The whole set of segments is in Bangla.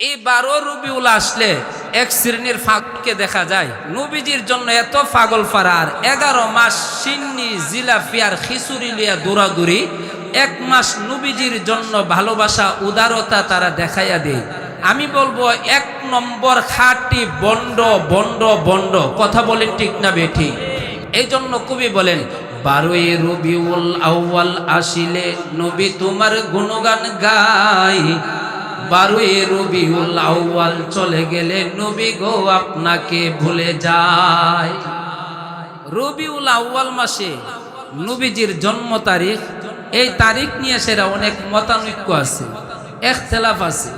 এই বারো রবিউল আসলে এক শ্রেণির ফাঁককে দেখা যায়। নবীজির জন্য এত পাগল ফারার এগারো মাস সিন্নি জিলাফি আর খিচুড়ি লিয়া দৌড়াদৌড়ি, এক মাস নবীজির জন্য ভালোবাসা, উদারতা তারা দেখাইয়া দেয়। আমি বলব, এক নম্বর খাটি বন্ড বন্ড বন্ড। কথা বলেন ঠিক না বেঠি? এই জন্য কবি বলেন, বারোই রবিউল আউয়াল আসিলে নবী তোমার গুণগান গাই বারোই রবিউল আউয়াল চলে গেলে নবী গো আপনাকে ভুলে যায়। রবিউল আউয়াল মাসে নবীজির জন্ম তারিখ, এই তারিখ নিয়ে সেরা অনেক মতানৈক্য আছে একতলাফ আছে।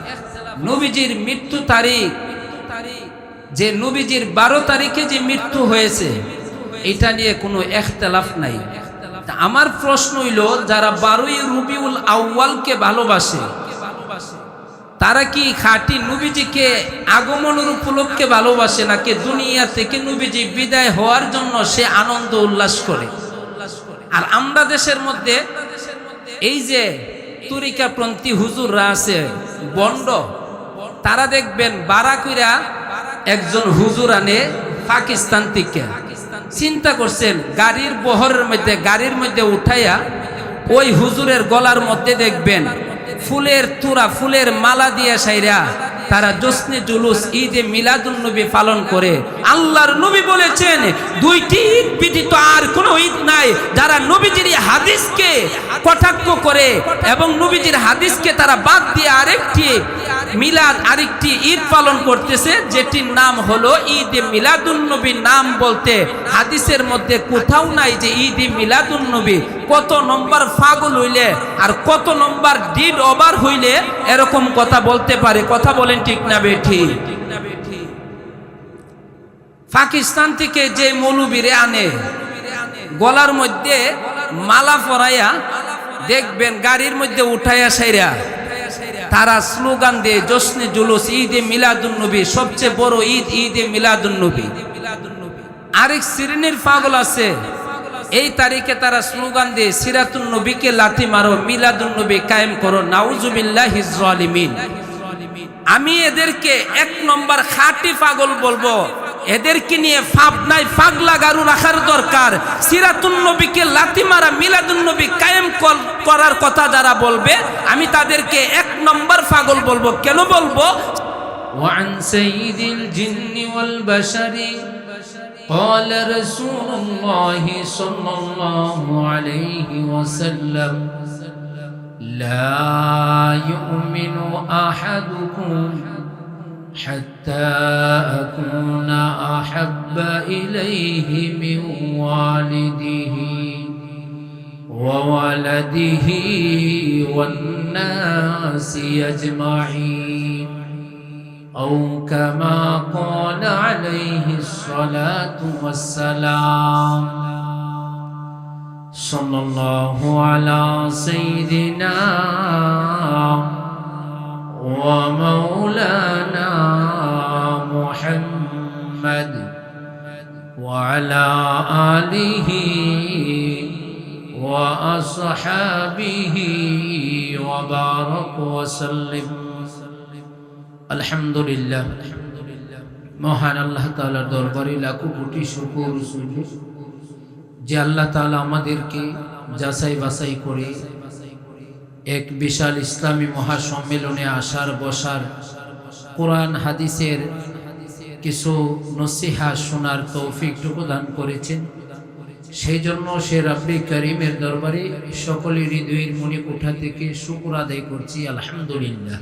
নবীজির মৃত্যু তারিখ, যে নবীজির বারো তারিখে যে মৃত্যু হয়েছে, এটা নিয়ে কোনো একতলাফ নাই। আমার প্রশ্ন হইল, যারা বারোই রবিউল আউয়ালকে ভালোবাসে তারা কি খাঁটি নবীজিকে আগমনের উপলক্ষে ভালোবাসে নাকি দুনিয়া থেকে নবীজি বিদায় হওয়ার জন্য সে আনন্দ উল্লাস করে? আর আমরা দেশের মধ্যে এই যে তরিকাপন্থী হুজুররা আছে, বন্ড, তারা দেখবেন বারাকুইরা একজন হুজুর আনে পাকিস্তান থেকে। চিন্তা করছেন, গাড়ির বহরের মধ্যে, গাড়ির মধ্যে উঠাইয়া ওই হুজুরের গলার মধ্যে দেখবেন ফুলের তুরা, ফুলের মালা দিয়ে সাইরা তারা জোসনে জুলুস, ঈদে মিলাদুল নবী পালন করে। আল্লাহর নবী বলেছেন, দুইটি ঈদ ব্যতীত আর কোনো ঈদ নাই। যারা নবীজির হাদিসকে কটাক্ষ করে এবং নবীজির হাদিসকে তারা বাদ দিয়ে আরেকটি মিলাদ আরেকটি ঈদ পালন করতেছে, যেটির নাম হলো ঈদ মিলাদুন নবী নাম বলতে হাদিসের মধ্যে কোথাও নাই যে ঈদ মিলাদুন নবী কত নম্বর ফাগল হইলে আর কত নম্বর ডিড ওভার হইলে এরকম কথা বলতে পারে। কথা বলেন ঠিক না বেঠি? পাকিস্তান থেকে যে মৌলবীরে আনে, গলার মধ্যে মালা পরাইয়া দেখবেন গাড়ির মধ্যে উঠাইয়া সাইরা তারা স্লোগান দিয়ে, জশ্নে জুলুস, ঈদে মিলাদুন নবী সবচেয়ে বড় ঈদ, ঈদে মিলাদুন নবী আরেক শ্রেণির পাগল আছে। এই তারিখে তারা স্লোগান দিয়ে সিরাতুন নবীকে লাথি মারো মিলাদুন নবী কায়েম করো নাউজুবিল্লাহ হিজলিমিন আমি এদেরকে এক নম্বর খাঁটি পাগল বলব। এদেরকে নিয়ে ফাপ নাই পাগলা গারু রাখার দরকার। সিরাতুন নবীকে লাথি মারা মিলাদুন নবী কায়েম করার কথা যারা বলবে, আমি তাদেরকে এক নম্বর পাগল বলবো কেন বলবো وعن سيد الجن والبشر قال رسول الله صلى الله عليه وسلم لا يؤمن أحدكم حتى أكون أحب إليه من والده وولده والناس أجمعين. أو كما قال عليه الصلاة والسلام صلى الله على سيدنا ومولانا محمد وعلى آله وأصحابه وبارك وسلم আলহামদুলিল্লাহ মহান আল্লাহ তাআলার দরবারে লাখো কোটি শুকর সুজুদ যে আল্লাহ তাআলা আমাদেরকে যাচাই বাছাই করে এক বিশাল ইসলামী মহাসম্মেলনে আসার বসার কোরআন হাদিসের কিছু নসিহা শোনার তৌফিকটুকু দান করেছেন সেই জন্য সে রাব্বি করিমের দরবারে সকলের হৃদয়ের মনে কোঠা থেকে শুকুর আদায় করছি, আলহামদুলিল্লাহ।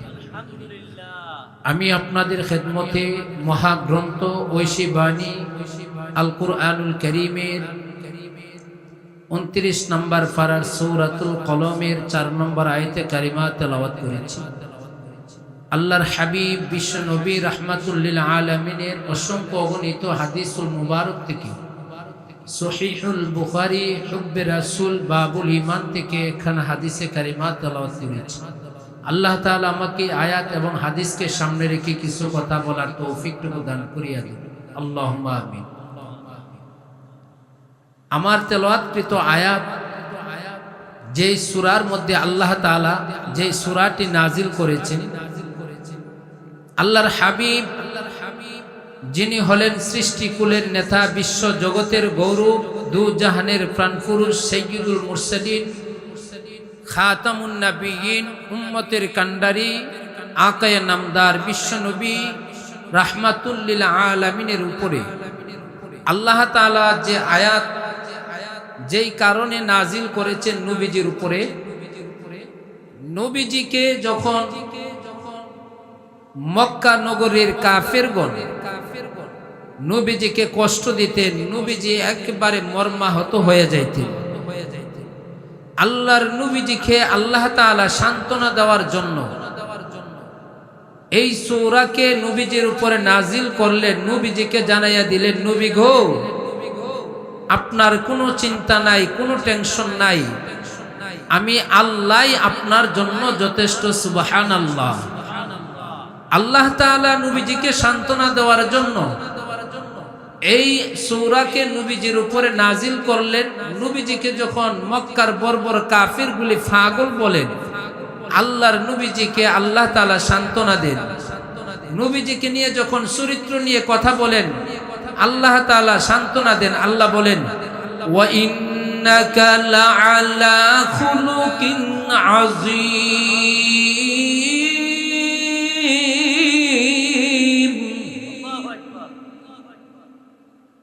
আমি আপনাদের খেদমতে মহাগ্রন্থ ঐশী বাণী আল কুরআনুল করিমের উনত্রিশ নম্বর ফারার সৌরাতুল কলমের চার নম্বর আয়তে কারিমা তেলাওয়াত করেছি। আল্লাহর হাবিব বিশ্ব নবী রহমাতুল্লিল আলমিনের অসংখ্য অগণিত হাদিসুল মুবারক থেকে সহিহুল হুব্বে বাবুল থেকে এখানে হাদিসে কারিমা আল্লাহ তাআলা আমাকে আয়াত এবং হাদিসকে সামনে রেখে কিছু কথা বলার তৌফিকটুকু দান করিয়া দিন। আমিন। আমার তেলাওয়াতকৃত আয়াত যেই সুরার মধ্যে আল্লাহ তাআলা যেই সুরাটি নাজিল করেছেন, আল্লাহর হাবিব যিনি হলেন সৃষ্টিকুলের নেতা বিশ্ব জগতের গৌরব, দু জাহানের প্রাণপুরুষ সৈয়দুল মুরসালিন, খাতামুন নাবিয়িন, উম্মতের কান্ডারি আকায় নামদার বিশ্বনবী রাহমাতুল্লিল আলামিনের উপরে। আল্লাহ তাআলা যে আয়াত, যেই কারণে নাজিল করেছেন নবীজির উপরে, নবীজিকে যখন মক্কা নগরীর কাফেরগণ নবীজিকে কষ্ট দিতেন নবীজি একেবারে মর্মাহত হয়ে যাইতেন। আল্লাহর নবীজিকে আল্লাহ তাআলা সান্ত্বনা দেওয়ার জন্য এই সৌরাকে নবীজির উপরে নাজিল করলেন নবীজিকে জানাইয়া দিলেন, নবী গো, আপনার কোনো চিন্তা নাই, কোনো টেনশন নাই। আমি আল্লাহ আপনার জন্য যথেষ্ট সুবাহান আল্লাহ আল্লাহ তাআলা নবীজিকে সান্ত্বনা দেওয়ার জন্য এই সৌরাকে নবীজির উপরে নাজিল করলেন। নবীজিকে যখন মক্কার বর্বর কাফির গুলি ফাগল বলেন আল্লাহর নবীজিকে আল্লাহ তালা সান্ত্বনা দেন। নবীজিকে নিয়ে যখন চরিত্র নিয়ে কথা বলেন, আল্লাহ তালা সান্ত্বনা দেন। আল্লাহ বলেন, ওয়া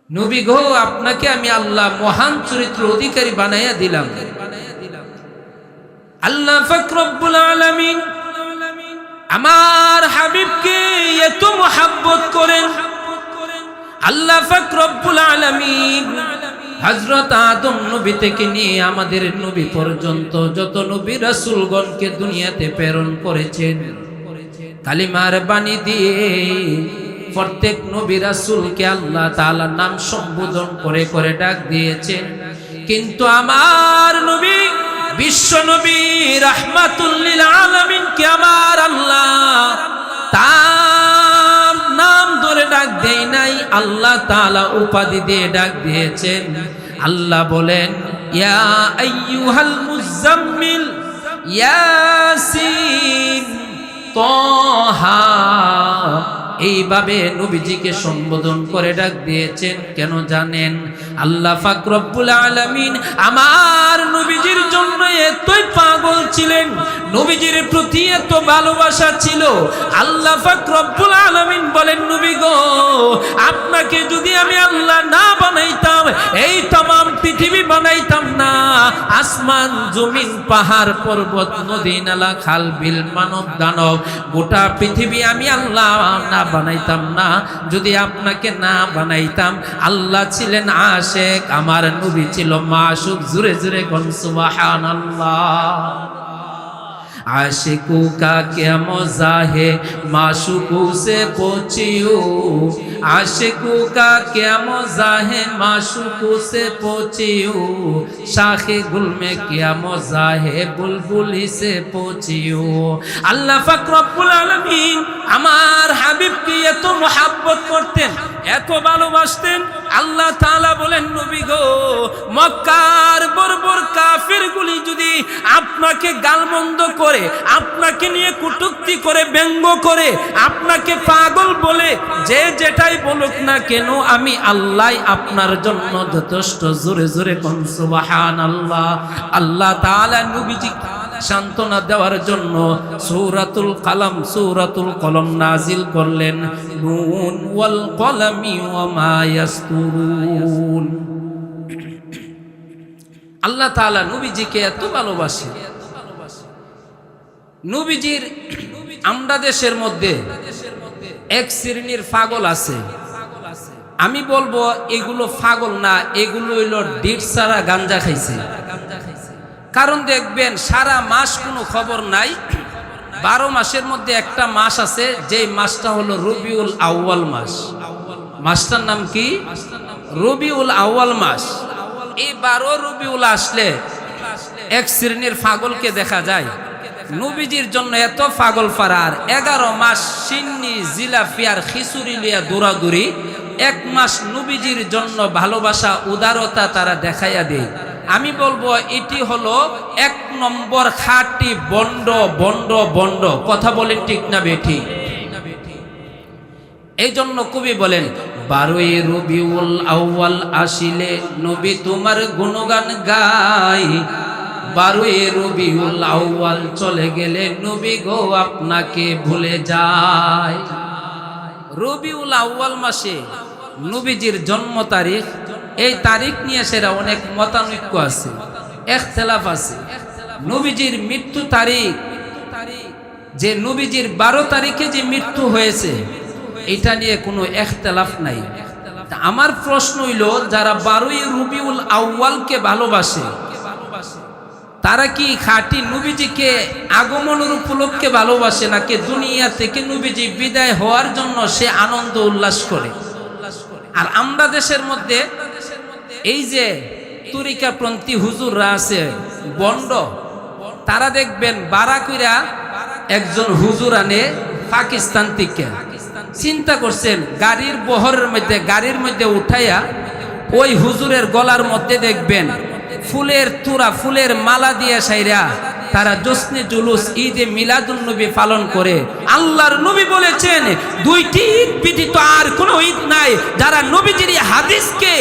নবী গো, আপনাকে আমি আল্লাহ মহান চরিত্র অধিকারী বানাইয়া দিলাম। আল্লাহ ফকরব্বুল আলামিন আমার হাবিবকে এত মোহাব্বত করেন। আল্লাহ ফকরব্বুল আলামিন হজরত আদম নবী থেকে নিয়ে আমাদের নবী পর্যন্ত যত নবী রাসূলগণকে দুনিয়াতে প্রেরণ করেছেন, কালিমার বাণী দিয়ে প্রত্যেক নবী রাসূলকে আল্লাহ তাআলা নাম সম্বোধন করে করে ডাক দিয়েছেন। কিন্তু আমার নবী, বিশ্ব নবী রাহমাতুল্লিল আলামিনকে আমার আল্লাহ? তার নাম ধরে ডাক দেই নাই, আল্লাহ তাআলা উপাধি দিয়ে ডাক দিয়েছেন। আল্লাহ বলেন, ইয়া আইয়ুহাল মুজাম্মিল ইয়াসিন, তহা এইভাবে নবীজিকে সম্বোধন করে ডাক দিয়েছেন, কেন জানেন? আল্লাহ ফাকরবুল আলমিন আমার নবীজির জন্য এতই পাগল ছিলেন, নবীজির প্রতি এত ভালোবাসা ছিল। আল্লাহ ফাকরবুল আলমিন বলেন, নবী গো, আপনাকে যদি আমি আল্লাহ না বানাইতাম, এই তমাম পৃথিবী বানাইতাম না। আসমান, জমিন, পাহাড়, পর্বত, নদী, নালা, খাল, বিল, মানব, দানব, গোটা পৃথিবী আমি আল্লাহ না বানাইতাম না, যদি আপনাকে না বানাইতাম, আল্লাহ ছিলেন আশেক, আমার নবী ছিল মাসুক, জুড়ে জুড়ে গন সুবহানাল্লাহ। आशिकू का क्या मजा है माशुकू से पहुंचियो आशिकू का क्या मजा है माशुकू से पहुंचियो शाखे गुल में क्या मजा है बुलबुली से पहुंचियो আল্লাহ ফাকরুল আলমিন আমার হাবিবকে এত মোহাব্বত করতেন এত ভালোবাসতেন আল্লাহ তাআলা বলেন, নবী গো, মক্কার বর্বর কাফিরগুলি যদি আপনাকে গালমন্দ করে, আপনাকে নিয়ে কুটুক্তি করে, ব্যঙ্গ করে, আপনাকে পাগল বলে, যে যেটাই বলুক না কেন, আমি আল্লাহ আপনার জন্য যথেষ্ট জোরে জোরে কোন সুবাহান আল্লাহ আল্লাহ তাআলা নবীজি সান্ত্বনা দেওয়ার জন্য সূরাতুল কালাম, সূরাতুল কলম নাজিল করলেন। নুন ওয়াল কলামি আল্লাহ তাআলা নবীজিকে এত ভালোবাসে। নবীজির আমরা দেশের মধ্যে এক শ্রেণির পাগল আছে। আমি বলব, এগুলো পাগল না, এগুলো হইল ডিট সারা গাঞ্জা খাইছে। কারণ দেখবেন সারা মাস কোনো খবর নাই। বারো মাসের মধ্যে একটা মাস আছে যে মাসটা হলো রবিউল আউয়াল মাস। মাসটার নাম কি? রবিউল আউয়াল মাস। এই বারো রবিউল আসলে এক শ্রেণির পাগলকে দেখা যায়। নবীজির জন্য এত পাগল ফারার এগারো মাস সিন্নি, জিলাফিয়ার, খিচুড়ি লিয়া দৌড়াদৌড়ি। এক মাস নবীজির জন্য ভালোবাসা, উদারতা তারা দেখাইয়া দেয়। আমি বলব, এটি হলো এক নম্বর খাটি বন্ড বন্ড বন্ড। কথা বলেন ঠিক না বেঠি? এই জন্য কবি বলেন, বারোই রবিউল আউয়াল আসিলে নবী তোমার গুণগান গাই। বারোই রবিউল আউয়াল চলে গেলে নবী গো আপনাকে ভুলে যায়। রবিউল আউয়াল মাসে নবীজির জন্ম তারিখ এই তারিখ নিয়ে সেরা অনেক মতানৈক্য আছে একতলাফ আছে। নবীজির মৃত্যু তারিখ, যে নবীজির বারো তারিখে যে মৃত্যু হয়েছে, এটা নিয়ে কোনো একতলাফ নাই। আমার প্রশ্ন হইল, যারা বারোই রবিউল আউ্বালকে ভালোবাসে, তারা কি খাঁটি নবীজিকে আগমনের উপলক্ষে ভালোবাসে, নাকি দুনিয়া থেকে নবীজি বিদায় হওয়ার জন্য সে আনন্দ উল্লাস করে? আর আমরা দেশের মধ্যে এই যে তরিকাপন্থী হুজুররা আছে, বন্ড, তারা দেখবেন বারাকুইরা একজন হুজুর আনে পাকিস্তান থেকে। চিন্তা করছেন, গাড়ির বহরের মধ্যে, গাড়ির মধ্যে উঠাইয়া ওই হুজুরের গলার মধ্যে দেখবেন ফুলের তুরা, ফুলের মালা দিয়ে সাইরা তারা জোসনে জুলুস ঈদে মিলাদুল নবী পালন করে। আল্লাহর নবী বলেছেন, দুইটি ঈদ ব্যতীত আর কোন ঈদ নাই। যারা নবীজির হাদিসকে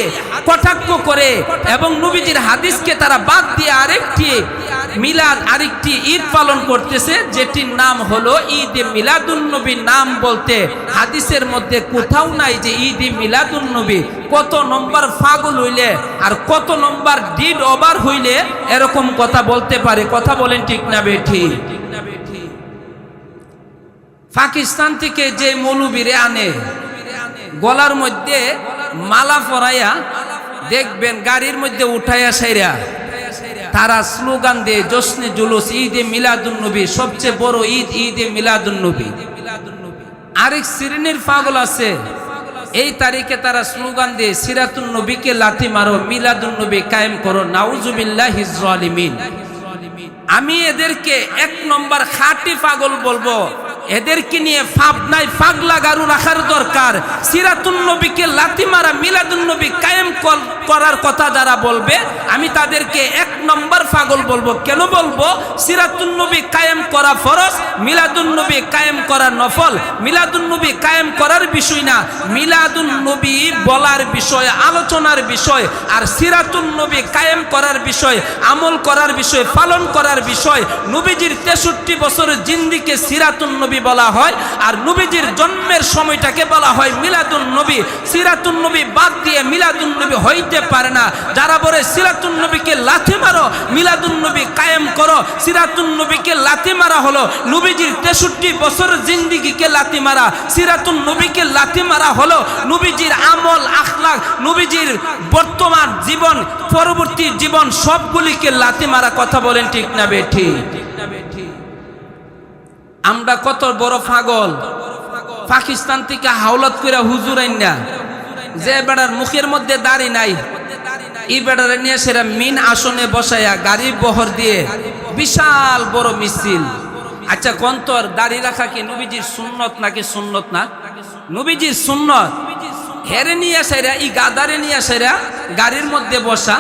কটাক্ষ করে এবং নবীজির হাদিসকে তারা বাদ দিয়ে আরেকটি মিলাদ আরেকটি ঈদ পালন করতেছে, যেটির নাম হলো ঈদ মিলাদুল নবী নাম বলতে হাদিসের মধ্যে কোথাও নাই যে ঈদ মিলাদুল নবী কত নম্বর ফাগল হইলে আর কত নম্বর ডিড ওভার হইলে এরকম কথা বলতে পারে। কথা বলেন ঠিক না বেঠি? পাকিস্তান থেকে যে মৌলবীরে আনে, গলার মধ্যে মালা পরাইয়া দেখবেন গাড়ির মধ্যে উঠাইয়া সাইরা তারা স্লোগান দিয়ে, জশ্নে জুলুস, ঈদে মিলাদুন নবী, সবচেয়ে বড় ঈদ, ঈদে মিলাদুন নবী। আরেক শ্রেণির পাগল আছে। এই তারিখে তারা স্লোগান দিয়ে, সিরাতুন নবীকে লাথি মারো, মিলাদুন নবী কায়েম করো, নাউজুবিল্লাহ হিজলিমিন আমি এদেরকে এক নম্বর খাঁটি পাগল বলব। এদেরকে নিয়ে ফাপ নাই পাগলা গারু রাখার দরকার। সিরাতুন নবীকে লাথি মারা, মিলাদুন নবী কায়েম কর- করার কথা যারা বলবে, আমি তাদেরকে এক নম্বর পাগল বলব। কেন বলব? সিরাতুন নবী কায়েম করা ফরজ, মিলাদুন নবী কায়েম করা নফল। মিলাদুন নবী কায়েম করার বিষয় না, মিলাদুন নবী বলার বিষয়, আলোচনার বিষয়, আর সিরাতুন নবী কায়েম করার বিষয়, আমল করার বিষয়, পালন করার বিষয়। নবীজির তেষট্টি বছরের জিন্দিকে সিরাতুন নবী বলা হয়, আর নবীজির জন্মের সময়টাকে বলা হয় মিলাদুন নবী। সিরাতুন নবী বাদ দিয়ে মিলাদুন নবী হইতে পারে না। যারা বলে, সিরাতুন নবীকে লাথি মারো, মিলাদুন নবী কায়েম করো, সিরাতুন নবীকে লাথি মারা হলো, নবীজির তেষট্টি বছরের জিন্দিগিকে লাথি মারা, সিরাতুন নবীকে লাথি মারা হলো, নবীজির আমল আখলাক নবীজির বর্তমান জীবন, পরবর্তী জীবন সবগুলিকে লাথি মারা কথা বলেন ঠিক না বেঠি আমরা কত বড় পাগল। পাকিস্তান থেকে হাওলাত করে হুজুর আইনা যে বেড়ার মুখের মধ্যে দাড়ি নাই, এই বেড়ারে নিয়ে সেরা মিন আসনে বসাইয়া গাড়ি বহর দিয়ে বিশাল বড় মিছিল। আচ্ছা কন্তর দাড়ি রাখা কি নবীজির সুন্নত নাকি সুন্নত না? নবীজির সুন্নত। হেরে নিয়ে সেরা, এই গাদারে নিয়ে সেরা গাড়ির মধ্যে বসা,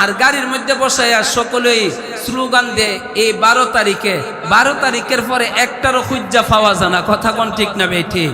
আর গাড়ির মধ্যে বসাইয়া সকলেই স্লোগান দেয় এই বারো তারিখে। বারো তারিখের পরে একটারও খুঁজা পাওয়া যায় না। কথা কোন ঠিক না বেঠি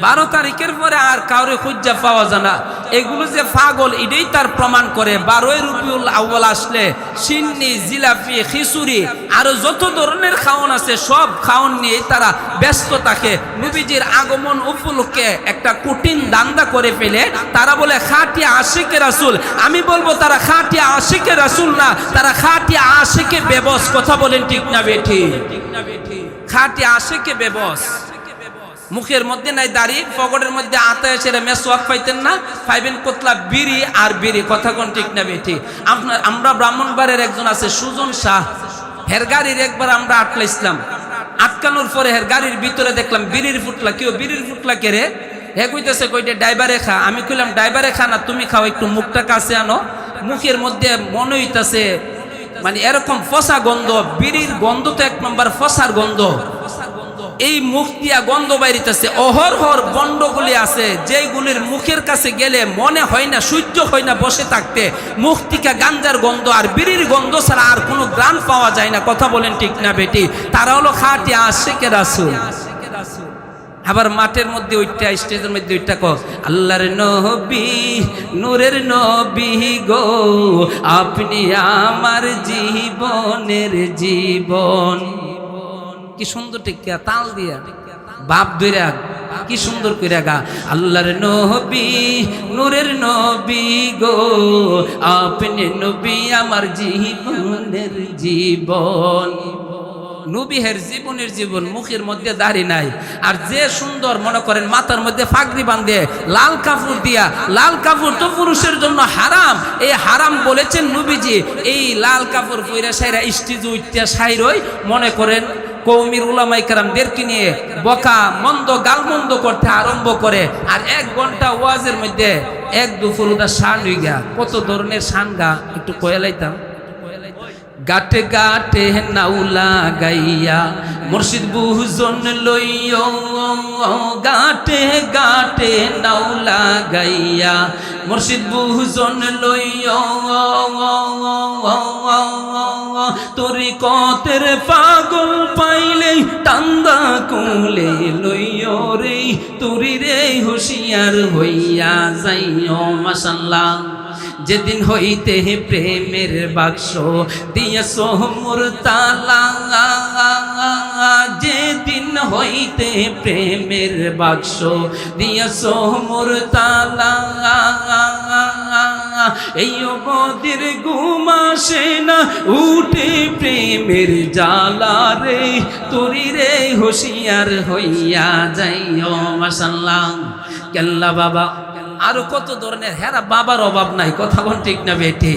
বারো তারিখের পরে আর কাউরে খুঁজা পাওয়া যায় না। এগুলো যে পাগল, এটাই তার প্রমাণ করে। বারোই রুপিউল আউ্বাল আসলে সিন্নি, জিলাপি, খিচুড়ি, আরও যত ধরনের খাওন আছে, সব খাওন নিয়ে তারা ব্যস্ত থাকে। নবীজির আগমন উপলক্ষে একটা কঠিন দান্দা করে ফেলে। তারা বলে, খাটি আশিকে রাসুল। আমি বলব, তারা খাটি আশিকে রাসুল না, তারা খাটি আশিকে বেবস। কথা বলেন ঠিক না বেঠি ঠিক না বেঠি? খাটি আশিকে বেবস। মুখের মধ্যে নাই দাড়ি, পকেটের মধ্যে আতায় সেরে মেসওয়াক পাইতেন না। পাইবেন কোতলা বিড়ি আর বিড়ি, কথা কোন ঠিক না বেঠি। আপনার, আমরা ব্রাহ্মণবাড়ির একজন আছে, সুজন শাহ। হের গাড়ির একবার আমরা আটলাইছিলাম। আটকানোর পরে হের গাড়ির ভিতরে দেখলাম বিড়ির ফুটলা। কেউ বিড়ির ফুটলা কেড়ে, হে কইতেছে কইটে, ড্রাইভারে খা। আমি কইলাম, ড্রাইভারে খা না, তুমি খাও, একটু মুখটা কাছে আনো। মুখের মধ্যে মনে হইতাছে মানে এরকম ফসা গন্ধ, বিড়ির গন্ধ তো এক নম্বর ফসার গন্ধ। এই মুখ দিয়া গন্ধ বাইরিতেছে। অহরহর গন্ডগুলি আছে যেগুলির মুখের কাছে গেলে মনে হয় না, সহ্য হয় না বসে থাকতে। মুখ থেকে গাঞ্জার গন্ধ আর বিড়ির গন্ধ ছাড়া আর কোনো গ্রান পাওয়া যায় না। কথা বলেন ঠিক না, বেটি? তারা হলো খাটি আশেকে রাসুল। আবার মাঠের মধ্যে ওইটা, স্টেজের মধ্যে ওইটা কো আল্লাহর নবী, নূরের নবী গো, আপনি আমার জীবনের জীবন। কি সুন্দর টিকা তাল দিয়া। বাপ দইরা কি সুন্দর কইরা গা। আল্লাহর নবী, নূরের নবী গো। আপনি নবী আমার জীবনের জীবন। নবীহের জীবনের জীবন মুখের মধ্যে দাড়ি নাই। আর যে সুন্দর মনে করেন মাথার মধ্যে ফাগরি বাঁধে, লাল কাপড় দিয়া, লাল কাপড় তো পুরুষের জন্য হারাম। এই হারাম বলেছেন নবীজি। এই লাল কাপড় পইরা সাইরা স্টিজ উঠতে সাইরই মনে করেন কৌমির উলামাই কারামদেরকে নিয়ে বকা মন্দ, গালমন্দ করতে আরম্ভ করে। আর এক ঘণ্টা ওয়াজের মধ্যে এক দুপুর ওটা শান হয়ে গা কত ধরনের শান গা, একটু কয়ালাইতাম গাটে গাটে নাউলা গাইয়া মুর্শিদ বুজন লইয়, গাটে গাটে নাউলা গাইয়া মুর্শিদ বুজন লইয়, তোরি কতের পাগল পাইলে টান্দা কুলে লইয় রে, তুরি রে হুশিয়ার হইয়া যাইও মাসাল্লাহ যেদিন হইতে প্রেমের বাক্স, দিয়েছ মোর তালা যেদিন হইতে প্রেমের বাক্স, দিয়েছ মোর তালা এই অবধির ঘুমাসে না, উঠে প্রেমের জালা রে। তোরি রে হুশিয়ার হইয়া যাইও মাসাল্লাহ কেল্লা বাবা। আরও কত ধরনের হেরা বাবার অভাব নাই, কথা বল ঠিক না বেটি।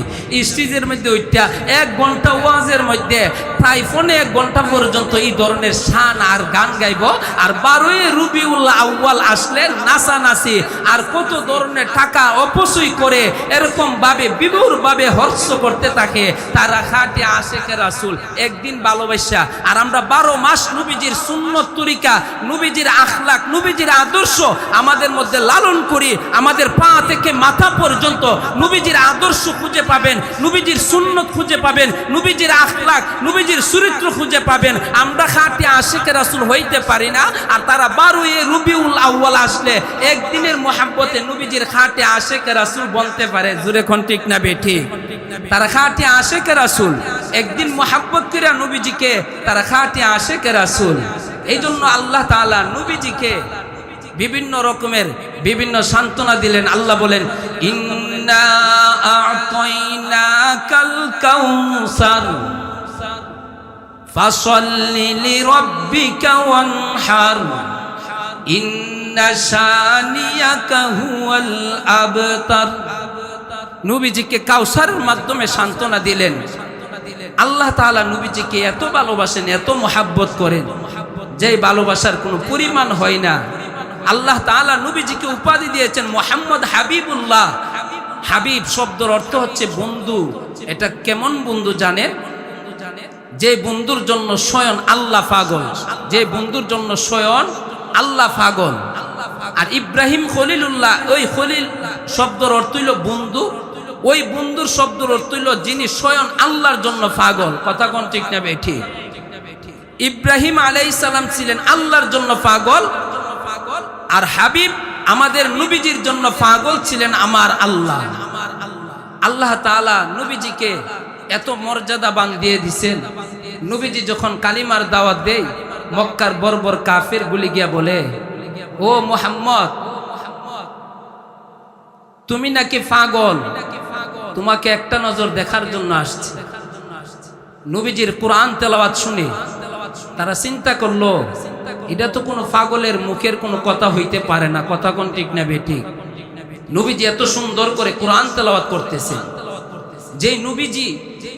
স্টেজের মধ্যে ওইটা এক ঘণ্টা ওয়াজের মধ্যে, প্রায় ফোনে এক ঘণ্টা পর্যন্ত এই ধরনের শান আর গান গাইব। আর বারোই রুবিউল্লাহ আউ্বাল আসলে নাচানাচি, আর কত ধরনের টাকা অপচয় করে এরকম ভাবে বিবুর ভাবে হর্ষ করতে থাকে। তারা খাটে আশেকে রাসুল, একদিন ভালোবাসা। আর আমরা বারো মাস নবীজির সুন্নত তরিকা, নবীজির আখলাক, নবীজির আদর্শ আমাদের মধ্যে লালন করি, আমাদের পা থেকে মাথা পর্যন্ত নবীজির আদর্শ খুঁজে পাবেন, নবীজির সুন্নত খুঁজে পাবেন, নবীজির আখলাক নবীজির চরিত্র খুঁজে পাবেন। আমরা খাটি আশেকে রাসুল হইতে পারি না, আর তারা বারো এ রবিউল আউ্বাল আসলে একদিনের মোহাব্বতে নবীজির খাটে আশেকে রাসুল বলতে পারে। জুরে খন ঠিক না বেঠি তারা খাটে আশেকে রাসুল, একদিন মোহাব্বত করে নবীজিকে তারা খাটে আশেকে রাসুল। এই জন্য আল্লাহ তাআলা নবীজিকে বিভিন্ন রকমের বিভিন্ন সান্ত্বনা দিলেন, আল্লাহ বলেন নবীজিকে কাউসারের মাধ্যমে সান্ত্বনা দিলেন। আল্লাহ তাআলা নবীজিকে এত ভালোবাসেন, এত মোহাব্বত করেন যে ভালোবাসার কোনো পরিমাণ হয় না। আল্লাহ তাআলা নবীজিকে উপাধি দিয়েছেন মোহাম্মদ হাবিবুল্লাহ। হাবিব শব্দর অর্থ হচ্ছে বন্ধু। এটা কেমন বন্ধু জানেন? যে বন্ধুর জন্য স্বয়ং আল্লাহ পাগল। যে বন্ধুর জন্য স্বয়ং আল্লাহ পাগল। আর ইব্রাহিম খলিলুল্লাহ, ওই খলিল শব্দর অর্থ হইল বন্ধু। ওই বন্ধুর শব্দর অর্থ হইল যিনি স্বয়ং আল্লাহর জন্য পাগল। কথা কোন ঠিক না ঠিক? ইব্রাহিম আলাইহিস সালাম ছিলেন আল্লাহর জন্য পাগল। আর হাবিব আমাদের নবীজির জন্য পাগল ছিলেন আমার আল্লাহ। আল্লাহ তাআলা নবীজিকে এত মর্যাদাবান দিয়ে দিছেন। নবীজি যখন কালিমার দাওয়াত দেয়, মক্কার বর্বর কাফের গুলি গিয়া বলে, ও মোহাম্মদ, তুমি নাকি পাগল? তোমাকে একটা নজর দেখার জন্য আসছে। নবীজির কোরআন তেলাওয়াত শুনে তারা চিন্তা করল, এটা তো কোনো পাগলের মুখের কোনো কথা হইতে পারে না। কথা কোন ঠিক না বেঠিক নবীজি এত সুন্দর করে কোরআন তেলাওয়াত করতেছে। যে নবীজি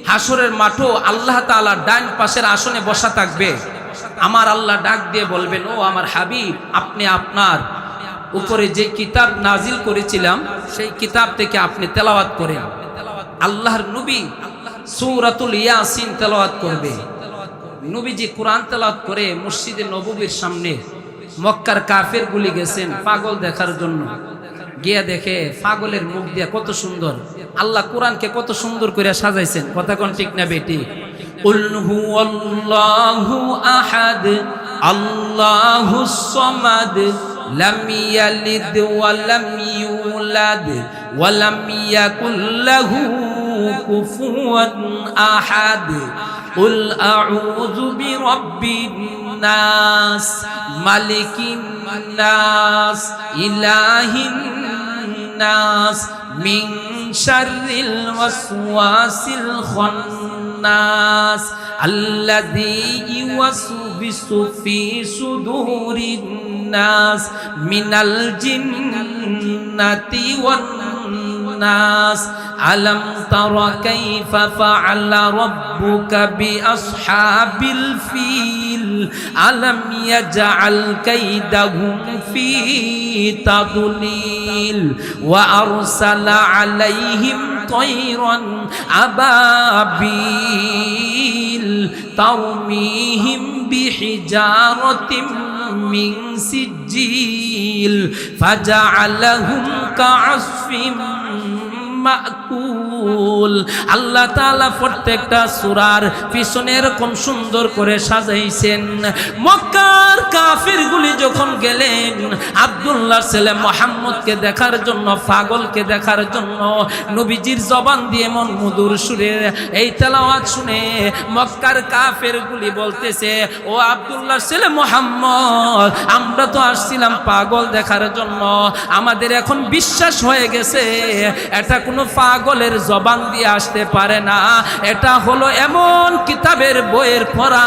হাসরের মাঠও আল্লাহ তাআলা ডান পাশের আসনে বসা থাকবে, আমার আল্লাহ ডাক দিয়ে বলবেন, ও আমার হাবিব, আপনি আপনার উপরে যে কিতাব নাজিল করেছিলাম, সেই কিতাব থেকে আপনি তেলাওয়াত করেন। আল্লাহর নবী সূরাতুল ইয়াসিন তেলাওয়াত করবে। নবীজি কোরআন তালাত করে মসজিদে নবীর সামনে মক্কার কাফের গুলি গেছেন পাগল দেখার জন্য। গিয়া দেখে পাগলের মুখ দিয়া কত সুন্দর। আল্লাহ কোরআনকে কত সুন্দর করে সাজাইছেন। কথা কোন ঠিক না বেটি? আহাদ, আল্লাহ لم يلد ولم يولد ولم يكن له كفوا أحد قل أعوذ برب الناس ملك الناس إله الناس من شر الوسواس الخناس الذي يوسوس في صدور الناس من الجنة والناس ألم تر كيف فعل ربك بأصحاب الفيل ألم يجعل كيدهم في تضليل وأرسل عليهم طيرا أبابيل ترميهم بحجارة من سجيل فجعلهم كعصف মাকুল। আল্লাহ তাআলা প্রত্যেকটা সূরার পিছনে এরকম সুন্দর করে সাজাইছেন। মক্কার কাফিরগুলি যখন গেলেন আব্দুল্লাহ ছেলে মোহাম্মদকে দেখার জন্য, পাগলকে দেখার জন্য, নবীজির জবান দিয়ে মন মধুর সুরে এই তেলাওয়াত শুনে মক্কার কাফেরগুলি বলতেছে, ও আব্দুল্লাহ ছেলে মোহাম্মদ, আমরা তো আসছিলাম পাগল দেখার জন্য। আমাদের এখন বিশ্বাস হয়ে গেছে, এটা কোনো পাগলের জবান দিয়ে আসতে পারে না। এটা হলো এমন কিতাবের বইয়ের পড়া,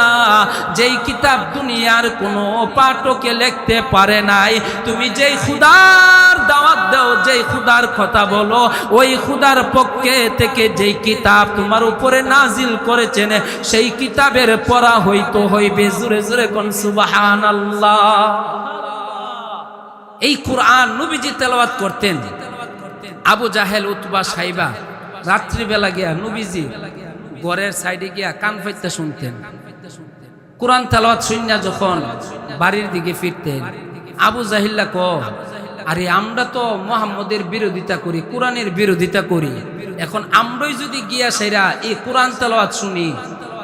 যেই কিতাব দুনিয়ার কোনো পাঠকে লিখতে পারে নাই। তুমি যেই খুদার দাওয়াত দাও, যেই খুদার কথা বলো, ওই খুদার পক্ষে থেকে যেই কিতাব তোমার উপরে নাজিল করেছেন সেই কিতাবের পড়া হইতো হইবে জোরে জোরে কোন সুবাহান আল্লাহ এই কোরআন নবীজি তেলাওয়াত করতেন। আবু জাহেল, উতবা, সাইবা, রাত্রিবেলা গিয়া নবীজি ঘরের সাইডে গিয়া কান ফাইতে শুনতেন। কোরআন তেলাওয়াত শুনিয়া যখন বাড়ির দিকে ফিরতেন, আবু জাহিল্লা ক আরে, আমরা তো মোহাম্মদের বিরোধিতা করি, কোরআনের বিরোধিতা করি। এখন আমরাই যদি গিয়া সেরা এই কোরআন তেলাওয়াত শুনি,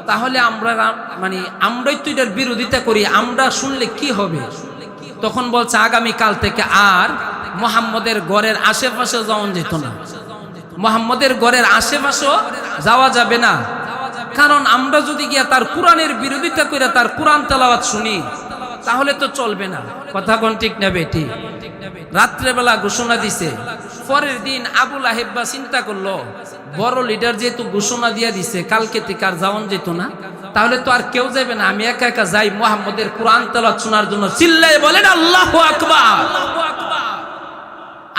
তাহলে আমরা মানে আমরাই তো এটার বিরোধিতা করি, আমরা শুনলে কি হবে? তখন বলছে আগামী কাল থেকে আর মোহাম্মদের গড়ের আশেপাশে যাওয়া যেত না। মোহাম্মদের গড়ের আশেপাশেও যাওয়া যাবে না। কারণ আমরা যদি গিয়া তার কোরআনের বিরোধিতা করে তার কোরআন তেলাওয়াত শুনি, তাহলে তো চলবে না। কথা কোন ঠিক না বেটি? রাত্রেবেলা ঘোষণা দিছে। পরের দিন আবুল আহেব্বা চিন্তা করল, বড় লিডার যেহেতু ঘোষণা দিয়া দিছে, কালকে থেকে আর যাওয়ান যেত না, তাহলে তো আর কেউ যাবে না। আমি একা একা যাই মোহাম্মদের কোরআন তেলাওয়াত শোনার জন্য। চিল্লাই বলেন, আল্লাহ আকবার!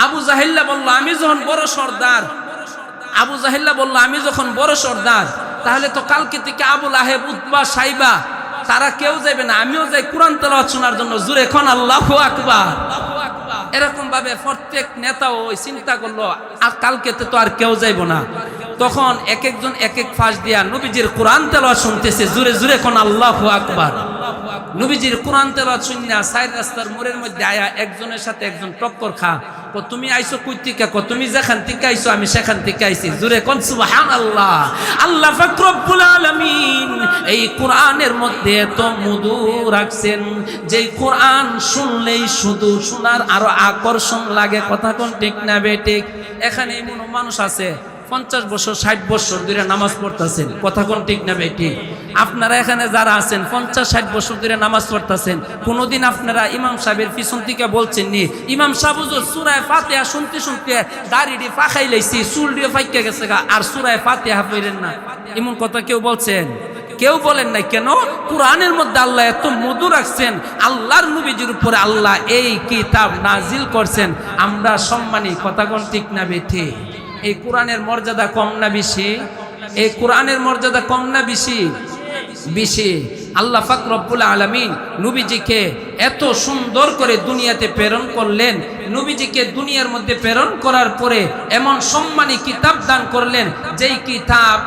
আবু জাহিল্লা বলল, আমি যখন বড় সর্দার, আবু জাহিল্লা বলল, আমি যখন বড় সর্দার, তাহলে তো কালকে থেকে আবুল আহেব উৎবা সাইবা, তারা কেউ যাবে না, আমিও যাই কোরআন তেলাওয়াত শোনার জন্য, জুড়ে এখন আল্লাহ আকবার। এরকম ভাবে প্রত্যেক নেতা ওই চিন্তা করল, আর কালকে তো আর কেউ যাইব না। তখন এক একজন এক এক ফাঁস দিয়া নবীজির কোরআন তেলাওয়াত শুনতেছে, জুড়ে জুড়ে এখন আল্লাহ আকবার। নবীজির কোরআন তেলাওয়াত শুনিয়া সাইড রাস্তার মোড়ের মধ্যে আয়া একজনের সাথে একজন টক্কর খা। কো, তুমি আইছো কই থেকে? কো, তুমি যেখান থেকে আইছো, আমি সেখান থেকে আইছি। জুরে কোন সুবহানাল্লাহ। আল্লাহ পাক রব্বুল আলামিন এই কোরআনের মধ্যে এত মধু রাখছেন। যে কোরআন শুনলেই শুধু শোনার আরও আকর্ষণ লাগে। কথা কোন ঠিক না বেঠিক এখানে এমন মানুষ আছে। পঞ্চাশ বছর, ষাট বছর ধরে নামাজ পড়তেছেন। কথা কোন ঠিক না বেটি আপনারা এখানে যারা আছেন, পঞ্চাশ, ষাট বছর ধরে নামাজ পড়তেছেন, কোনোদিন আপনারা ইমাম সাহেবের পিছন থেকে বলছেন নি ইমাম সাহেব সুরায় ফাতেহা শুনতে শুনতে দাড়িটি পাখাই লাইছি চুল দিয়ে ফাইকে গেছে গা, আর সুরায় ফাতেহা পড়েন না। এমন কথা কেউ বলছেন? কেউ বলেন না কেন? কোরআনের মধ্যে আল্লাহ এত মধু রাখছেন, আল্লাহর নবীজির উপরে আল্লাহ এই কিতাব নাজিল করছেন, আমরা সম্মানী, কথা কোন ঠিক না বেঠে এই কোরআনের মর্যাদা কম না বেশি? এই কোরআনের মর্যাদা কম না বেশি? বেশি। আল্লাহ ফাকরবুল আলমিন নবীজিকে এত সুন্দর করে দুনিয়াতে প্রেরণ করলেন। নবীজিকে দুনিয়ার মধ্যে প্রেরণ করার পরে এমন সম্মানী কিতাব দান করলেন, যেই কিতাব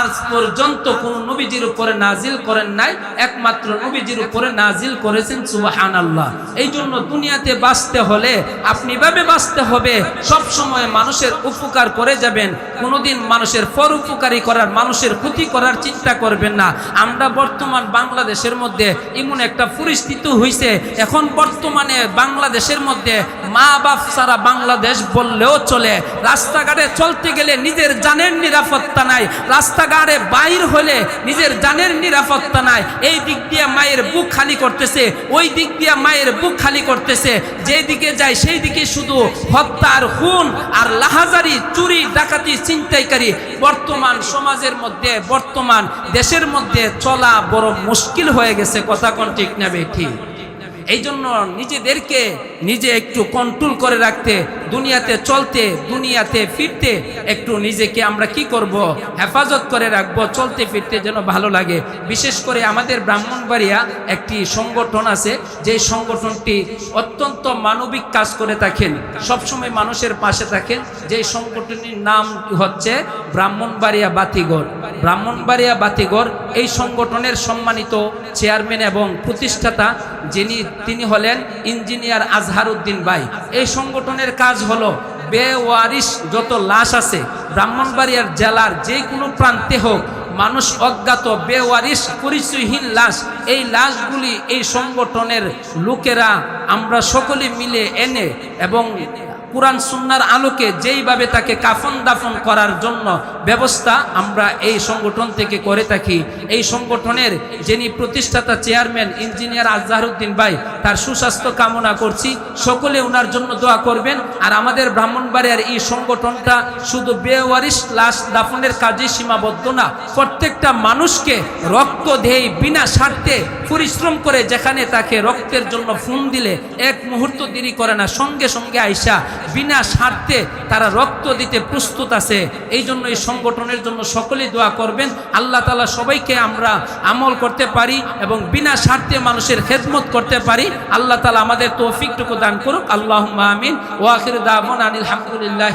আজ পর্যন্ত কোন নবীজির উপরে নাজিল করেন নাই, একমাত্র নবীজির উপরে নাজিল করেছেন সুবাহান আল্লাহ এই জন্য দুনিয়াতে বাঁচতে হলে আপনি ভাবে বাঁচতে হবে, সব সময় মানুষের উপকার করে যাবেন, কোনোদিন মানুষের পর উপকারী করার, মানুষের ক্ষতি করার চিন্তা করবেন না। আমরা বর্তমান বাংলাদেশের মধ্যে এমন একটা পরিস্থিতি হয়েছে এখন বর্তমানে বাংলাদেশের মধ্যে মা বাপ সারা বাংলাদেশ বললেও চলে। রাস্তাঘাটে চলতে গেলে নিজের জানের নিরাপত্তা নাই। রাস্তাঘাটে বাইর হলে নিজের জানের নিরাপত্তা নাই। এই দিক দিয়ে মায়ের বুক খালি করতেছে, ওই দিক দিয়ে মায়ের বুক খালি করতেছে। যেই দিকে যায় সেই দিকে শুধু হত্যা আর খুন আর লাহাজারি, চুরি, ডাকাতি চিন্তাইকারী বর্তমান সমাজের মধ্যে, বর্তমান দেশের মধ্যে চলা বড় মুশকিল হয়ে গেছে। কথা কোন ঠিক নেবে ঠিক? এই জন্য নিজেদেরকে নিজে একটু কন্ট্রোল করে রাখতে দুনিয়াতে চলতে, দুনিয়াতে ফিরতে, একটু নিজেকে আমরা কি করব? হেফাজত করে রাখব, চলতে ফিরতে যেন ভালো লাগে। বিশেষ করে আমাদের ব্রাহ্মণবাড়িয়া একটি সংগঠন আছে, যে সংগঠনটি অত্যন্ত মানবিক কাজ করে থাকেন, সবসময় মানুষের পাশে থাকেন। যে সংগঠনটির নাম হচ্ছে ব্রাহ্মণবাড়িয়া বাতিগড় ব্রাহ্মণবাড়িয়া বাতিগড় এই সংগঠনের সম্মানিত চেয়ারম্যান এবং প্রতিষ্ঠাতা যিনি, তিনি হলেন ইঞ্জিনিয়ার আজহারউদ্দিন ভাই। এই সংগঠনের কাজ হলো বেওয়ারিশ যত লাশ আছে, ব্রাহ্মণবাড়িয়ার জেলার যে কোনো প্রান্তে হোক, মানুষ অজ্ঞাত, বেওয়ারিশ, পরিচয়হীন লাশ, এই লাশগুলি এই সংগঠনের লোকেরা আমরা সকলে মিলে এনে এবং কোরআন সুন্নার আলোকে যেইভাবে তাকে কাফন দাফন করার জন্য ব্যবস্থা আমরা এই সংগঠন থেকে করে থাকি। এই সংগঠনের যিনি প্রতিষ্ঠাতা চেয়ারম্যান, ইঞ্জিনিয়ার আজহারউদ্দিন ভাই, তার সুস্বাস্থ্য কামনা করছি। সকলে ওনার জন্য দোয়া করবেন। আর আমাদের ব্রাহ্মণবাড়িয়ার এই সংগঠনটা শুধু বেওয়ারিশ লাশ দাফনের কাজে সীমাবদ্ধ না, প্রত্যেকটা মানুষকে রক্ত দেই বিনা স্বার্থে পরিশ্রম করে যেখানে তাকে রক্তের জন্য ফোন দিলে এক মুহূর্ত দেরি করে না। সঙ্গে সঙ্গে আইসা বিনা স্বার্থে তারা রক্ত দিতে প্রস্তুত আছে। এই জন্য এই সংগঠনের জন্য সকলেই দোয়া করবেন। আল্লাহ তালা সবাইকে আমরা আমল করতে পারি এবং বিনা স্বার্থে মানুষের খেদমত করতে পারি। আল্লাহ তালা আমাদের তৌফিকটুকু দান করুক। আল্লাহ আমিন। ওয়াখির দাবন আনিল হামদুলিল্লাহ